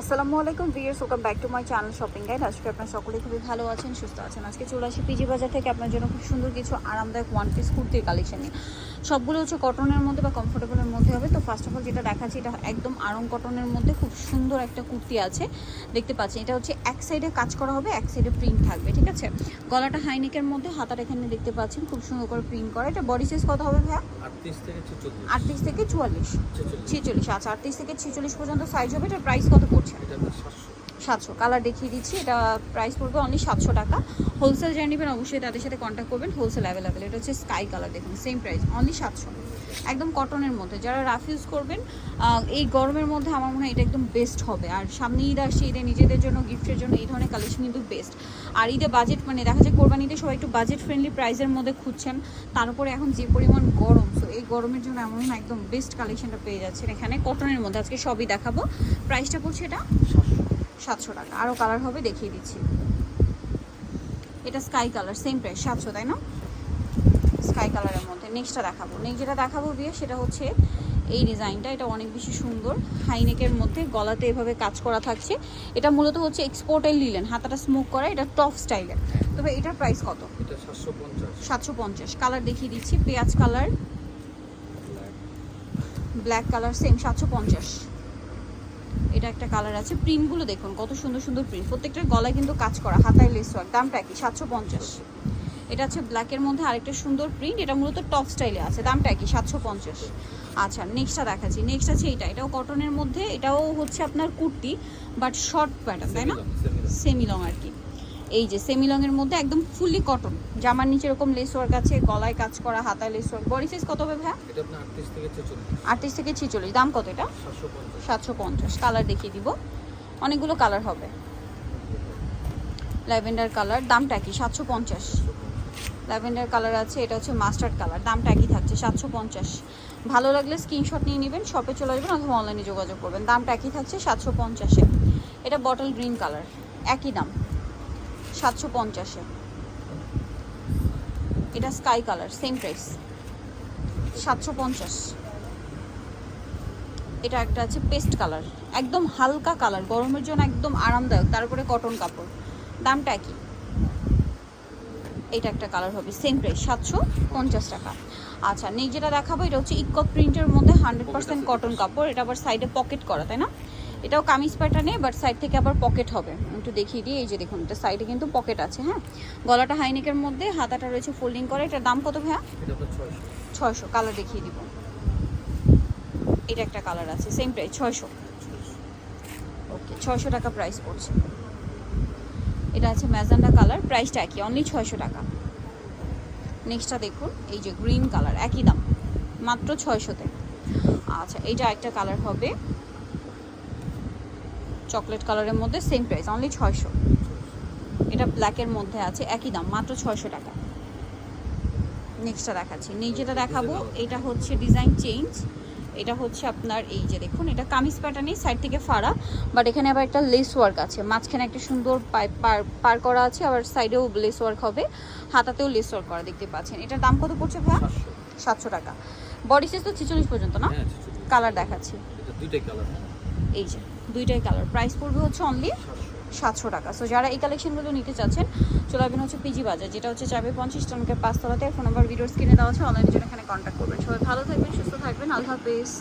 আসসালামু আলাইকুম viewers welcome back to my channel shopping guide আজকে আপনার সকলে খুবই ভালো আছেন সুস্থ আছেন। আজকে চলে আসি পিজি বাজার থেকে আপনার জন্য খুব সুন্দর কিছু আরামদায়ক ওয়ান পিস কুর্তির কালেকশন নিয়ে। সবগুলো হচ্ছে কটনের মধ্যে বা কমফোর্টেবলের মধ্যে হবে। তো ফার্স্ট অফ অল যেটা দেখাচ্ছি এটা একদম আরং কটনের মধ্যে খুব সুন্দর একটা কুর্তি আছে। দেখতে পাচ্ছেন এটা হচ্ছে এক সাইডে কাজ করা হবে এক সাইডে প্রিন্ট থাকবে ঠিক আছে? গলাটা হাইনেকের মধ্যে হাতার এখানে দেখতে পাচ্ছেন খুব সুন্দর করে প্রিন্ট করা। এটা বডি সাইজ কত হবে ভাইয়া? আটত্রিশ থেকে চুয়াল্লিশ। ছেচল্লিশ। আচ্ছা আটত্রিশ থেকে ছেচল্লিশ পর্যন্ত সাইজ হবে। এটার প্রাইস কত পড়ছে আপনার সাতশো। সাতশো। কালার দেখিয়ে দিচ্ছি, এটা প্রাইস পড়বে অনলি সাতশো টাকা। হোলসেল যারা নেবেন অবশ্যই তাদের সাথে কন্ট্যাক্ট করবেন হোলসেল অ্যাভেলেবেল এটা হচ্ছে স্কাই কালার দেখুন সেম প্রাইস অনলি সাতশো। একদম কটনের মধ্যে। যারা রাফ ইউজ করবেন এই গরমের মধ্যে আমার মনে হয় এটা একদম বেস্ট হবে। আর সামনে ঈদ আসছে, ঈদে নিজেদের জন্য গিফটের জন্য, এই ধরনের কালেকশন কিন্তু বেস্ট আর ঈদে বাজেট মানে দেখা যায় কোরবানিতে সবাই একটু বাজেট ফ্রেন্ডলি প্রাইসের মধ্যে খুঁজছেন। তার উপরে এখন যে পরিমাণ গরম সো এই গরমের জন্য আমার মনে হয় একদম বেস্ট কালেকশনটা পেয়ে যাচ্ছেন এখানে কটনের মধ্যে। আজকে সবই দেখাবো। প্রাইসটা পড়ছে এটা? সাতশো টাকা। আরও কালার হবে দেখিয়ে দিচ্ছি। এটা স্কাই কালার সেম প্রাইস সাতশো তাই না? স্কাই কালারের মধ্যে। নেক্সটটা দেখাবো। নেক্সট যেটা দেখাবো বিয়ে সেটা হচ্ছে এই ডিজাইনটা। এটা অনেক বেশি সুন্দর। হাইনেকের মধ্যে গলাতে এভাবে কাজ করা থাকছে। এটা মূলত হচ্ছে এক্সপোর্টের লিলেন হাতাটা স্মোক করা এটা টপ স্টাইলের তবে এটার প্রাইস কত? সাতশো পঞ্চাশ। কালার দেখিয়ে দিচ্ছি পেঁয়াজ কালার ব্ল্যাক কালার সেম সাতশো পঞ্চাশ। এটা একটা কালার আছে। প্রিন্টগুলো দেখুন কত সুন্দর সুন্দর প্রিন্ট প্রত্যেকটার গলায় কিন্তু কাজ করা হাতায় লেস ওয়ার্ক দামটা কি? সাতশো পঞ্চাশ। এটা হচ্ছে ব্ল্যাকের মধ্যে আরেকটা সুন্দর প্রিন্ট এটা মূলত টপ স্টাইলে আছে। দামটা কি? সাতশো পঞ্চাশ। আচ্ছা নেক্সটটা দেখাচ্ছি। নেক্সট আছে এটা। এটাও কটনের মধ্যে এটাও হচ্ছে আপনার কুর্তি বাট শর্ট প্যাটার্ন তাই না? সেমি লং আর কি। এই যে সেমি লং এর মধ্যে একদম ফুললি কটন। জামার নিচে এরকম লেস ওয়ার্ক আছে গলায় কাজ করা হাতায় লেস ওয়ার্ক বডি সাইজ কত হবে আপনার আটত্রিশ থেকে ছেচল্লিশ। দাম কত এটা? সাতশো পঞ্চাশ। কালার দেখিয়ে দিব। অনেকগুলো কালার হবে। ল্যাভেন্ডার কালার দামটা কি? সাতশো পঞ্চাশ। ল্যাভেন্ডার কালার আছে এটা হচ্ছে মাস্টার্ড কালার দামটা একই থাকছে সাতশো পঞ্চাশ। ভালো লাগলে স্ক্রিনশট নিয়ে নেবেন শপে চলে আসবেন অথবা অনলাইনে যোগাযোগ করবেন। দামটা একই থাকছে সাতশো পঞ্চাশে। এটা বটল গ্রিন কালার একই দাম। সাতশো পঞ্চাশে। এটা স্কাই কালার সেম প্রাইস সাতশো পঞ্চাশ। এটা একটা আছে পেস্ট কালার একদম হালকা কালার গরমের জন্য একদম আরামদায়ক তার উপরে কটন কাপড়। দামটা কি? এটা একটা কালার হবে সেম প্রাইস সাতশো পঞ্চাশ টাকা। আচ্ছা নেই যেটা দেখাবো এটা হচ্ছে ইকক প্রিন্টের মধ্যে হান্ড্রেড পার্সেন্ট কটন কাপড়। এটা আবার সাইডে পকেট করা তাই না? এটাও কামিজ প্যাটার্নে বাট সাইড থেকে আবার পকেট হবে। একটু দেখিয়ে দিই এই যে দেখুন এটা সাইডে কিন্তু পকেট আছে হ্যাঁ? গলাটা হাইনেকের মধ্যে হাতাটা রয়েছে ফোল্ডিং করা এটার দাম কত ভাইয়া? এটা ছয়শো। কালার দেখিয়ে দিব। এটা একটা কালার আছে সেম প্রাইস ছয়শো। ওকে ছয়শো টাকা প্রাইস পড়ছে। এটা আছে ম্যাজেন্ডা কালার প্রাইসটা একই অনলি ছয়শো টাকা। নেক্সটটা দেখুন এই যে গ্রিন কালার একই দাম মাত্র ছয়শোতে। আচ্ছা এইটা একটা কালার হবে চকলেট কালারের মধ্যে সেম প্রাইস অনলি ছয়শো। এটা ব্ল্যাকের মধ্যে আছে একই দাম মাত্র ছয়শো টাকা। নেক্সটটা দেখাচ্ছি। নেই যেটা দেখাবো এটা হচ্ছে ডিজাইন চেঞ্জ এটা হচ্ছে আপনার এই যে দেখুন এটা কামিজ প্যাটার্নই সাইড থেকে ফাড়া বাট এখানে আবার একটা লেস ওয়ার্ক আছে। মাঝখানে একটা সুন্দর পাইপ পার করা আছে আবার সাইডেও লেস ওয়ার্ক হবে। হাতাতেও লেস ওয়ার্ক করা দেখতে পাচ্ছেন। এটার দাম কত পড়ছে ভাইয়া? সাতশো। টাকা। বডি সাইজ তো ছিচল্লিশ পর্যন্ত না? হ্যাঁ কালার দেখাচ্ছি। এটা দুইটাই কালার এই যে। দুইটাই কালার প্রাইস পড়বে হচ্ছে অনলি সাতশো টাকা। সো যারা এই কালেকশনগুলো নিতে চাচ্ছেন, চলে আসবেন হচ্ছে পিজি বাজার যেটা হচ্ছে চাবে পঞ্চাশ টনকের পাঁচতলাতে ফোন নাম্বার ভিডিওর স্ক্রিনে দেওয়া আছে অনলাইনের জন্য এখানে কন্ট্যাক্ট করবেন। সবাই ভালো থাকবেন, সুস্থ থাকবেন, আল্লাহ হাফেজ।